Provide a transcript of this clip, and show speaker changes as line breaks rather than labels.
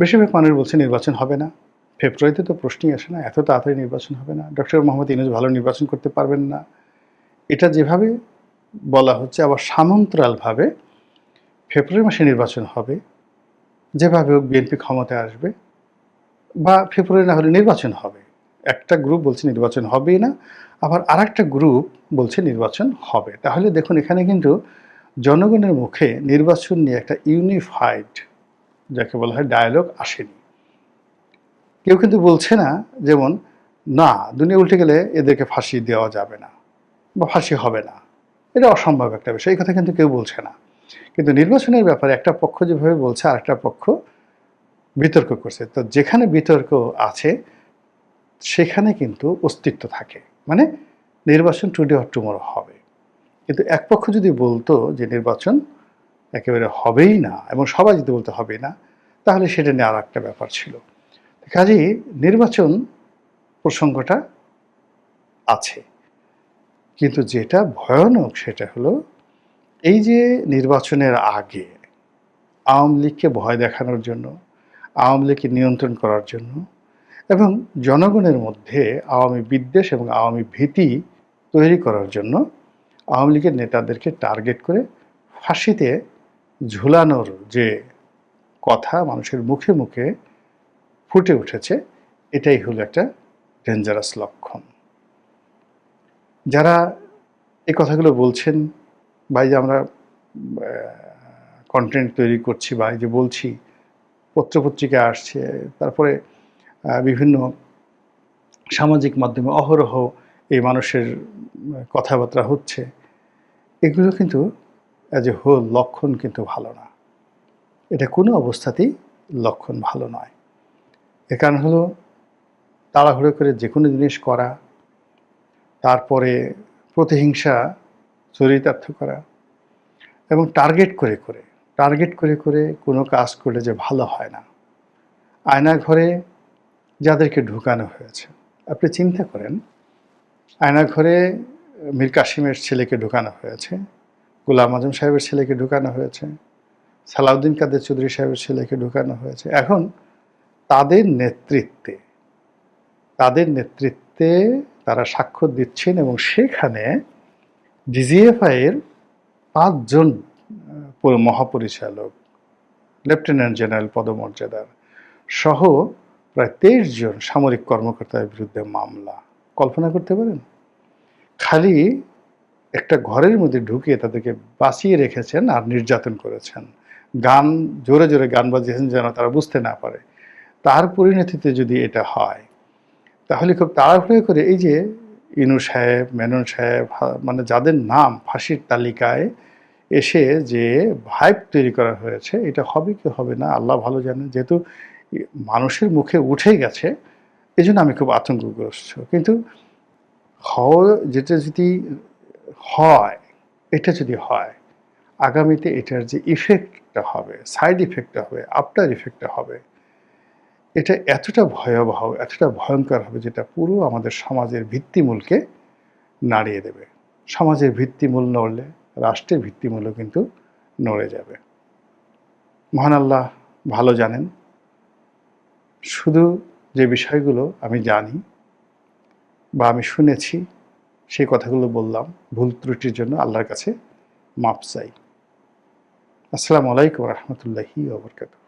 বেশিরভাগ মানুষ বলছে নির্বাচন হবে না। ফেব্রুয়ারিতে তো প্রশ্নই আসে না, এত তাড়াতাড়ি নির্বাচন হবে না। ডক্টর মোহাম্মদ ইনুজ ভালো নির্বাচন করতে পারবেন না। এটা যেভাবে বলা হচ্ছে, আবার সামন্তরালভাবে ফেব্রুয়ারি মাসে নির্বাচন হবে, যেভাবে হোক বিএনপি ক্ষমতায় আসবে, বা ফেব্রুয়ারি না হলে নির্বাচন হবে। একটা গ্রুপ বলছে নির্বাচন হবেই না, আবার আর একটা গ্রুপ বলছে নির্বাচন হবে। তাহলে দেখুন, এখানে কিন্তু জনগণের মুখে নির্বাচন নিয়ে একটা ইউনিফাইড যাকে বলা হয় ডায়ালগ আসেনি। কেউ কিন্তু বলছে না, যেমন, না, দুনিয়া উল্টে গেলে এদেরকে ফাঁসি দেওয়া যাবে না বা ফাঁসি হবে না। এটা অসম্ভব একটা বিষয়, এই কথা কিন্তু কেউ বলছে না। কিন্তু নির্বাচনের ব্যাপারে একটা পক্ষ যেভাবে বলছে আর একটা পক্ষ বিতর্ক করছে। তো যেখানে বিতর্ক আছে, সেখানে কিন্তু অস্তিত্ব থাকে। মানে নির্বাচন টুডে অর টুমোরো হবে। কিন্তু এক পক্ষ যদি বলতো যে নির্বাচন একেবারে হবেই না এবং সবাই যদি বলতে হবে না, তাহলে সেটা নিয়ে আর একটা ব্যাপার ছিল। কাজেই নির্বাচন প্রসঙ্গটা আছে। কিন্তু যেটা ভয়ানক সেটা হলো, এই যে নির্বাচনের আগে আওয়ামী লীগকে ভয় দেখানোর জন্য, আওয়ামী লীগকে নিয়ন্ত্রণ করার জন্য এবং জনগণের মধ্যে আওয়ামী বিদ্বেষ এবং আওয়ামী ভীতি তৈরি করার জন্য আওয়ামী লীগের নেতাদেরকে টার্গেট করে ফাঁসিতে ঝুলানোর যে কথা মানুষের মুখে মুখে ফুটে উঠেছে, এটাই হলো একটা ডেঞ্জারাস লক্ষণ। যারা এই কথাগুলো বলছেন বা যে আমরা কন্টেন্ট তৈরি করছি বা যে বলছি, পত্রপত্রিকা আসছে, তারপরে বিভিন্ন সামাজিক মাধ্যমে অহরহ এই মানুষের কথাবার্তা হচ্ছে, এগুলো কিন্তু অ্যাজ এ হোল লক্ষণ কিন্তু ভালো না। এটা কোনো অবস্থাতেই লক্ষণ ভালো নয়। এ কারণ হলো, তাড়াহুড়ো করে যে কোনো জিনিস করা, তারপরে প্রতিহিংসা, চরিতার্থ করা এবং টার্গেট করে করে, টার্গেট করে করে কোনো কাজ করলে যে ভালো হয় না। আয়না ঘরে যাদেরকে ঢুকানো হয়েছে, আপনি চিন্তা করেন আয়না ঘরে মীর কাসিমের ছেলেকে ঢুকানো হয়েছে গোলাম আজম সাহেবের ছেলেকে ঢুকানো হয়েছে, সালাউদ্দিন কাদের চৌধুরী সাহেবের ছেলেকে ঢুকানো হয়েছে। এখন তাদের নেতৃত্বে তাদের নেতৃত্বে তারা স্বাক্ষর দিচ্ছেন এবং সেখানে ডিজিএফআই এর পাঁচজন মহাপরিচালক, লেফটেন্যান্ট জেনারেল পদমর্যাদার সহ প্রায় তেইশ জন সামরিক কর্মকর্তার বিরুদ্ধে মামলা। কল্পনা করতে পারেন? খালি একটা ঘরের মধ্যে ঢুকিয়ে তাদেরকে বাঁচিয়ে রেখেছেন আর নির্যাতন করেছেন। গান, জোরে জোরে গান বাজিয়েছেন যেন তারা বুঝতে না পারে। তার পরিণতিতে যদি এটা হয়, তাহলে খুব তাড়াহুড়ো করে এই যে ইনু সাহেব, মেনন সাহেব মানে যাদের নাম ফাঁসির তালিকায় এসে যে ভাইব তৈরি করা হয়েছে, এটা হবে কি হবে না, আল্লাহ ভালো জানেন যেহেতু মানুষের মুখে উঠে গেছে এই আমি খুব আতঙ্কগ্রস্ত। কিন্তু হওয়া, যেটা যদি হয়, এটা যদি হয়, আগামীতে এটার যে ইফেক্টটা হবে সাইড ইফেক্টটা হবে আফটার ইফেক্টটা হবে, এটা এতটা ভয়াবহ, এতটা ভয়ঙ্কর হবে যেটা পুরো আমাদের সমাজের ভিত্তিমূলকে নাড়িয়ে দেবে। সমাজের ভিত্তিমূল নড়লে, রাষ্ট্রের ভিত্তিমূলও কিন্তু নড়ে যাবে। মহান আল্লাহ ভালো জানেন। শুধু যে বিষয়গুলো আমি জানি বা আমি শুনেছি সেই কথাগুলো বললাম। ভুল ত্রুটির জন্য আল্লাহর কাছে মাপ চাই। আসসালামু আলাইকুম রহমতুল্লাহি ওবরকাত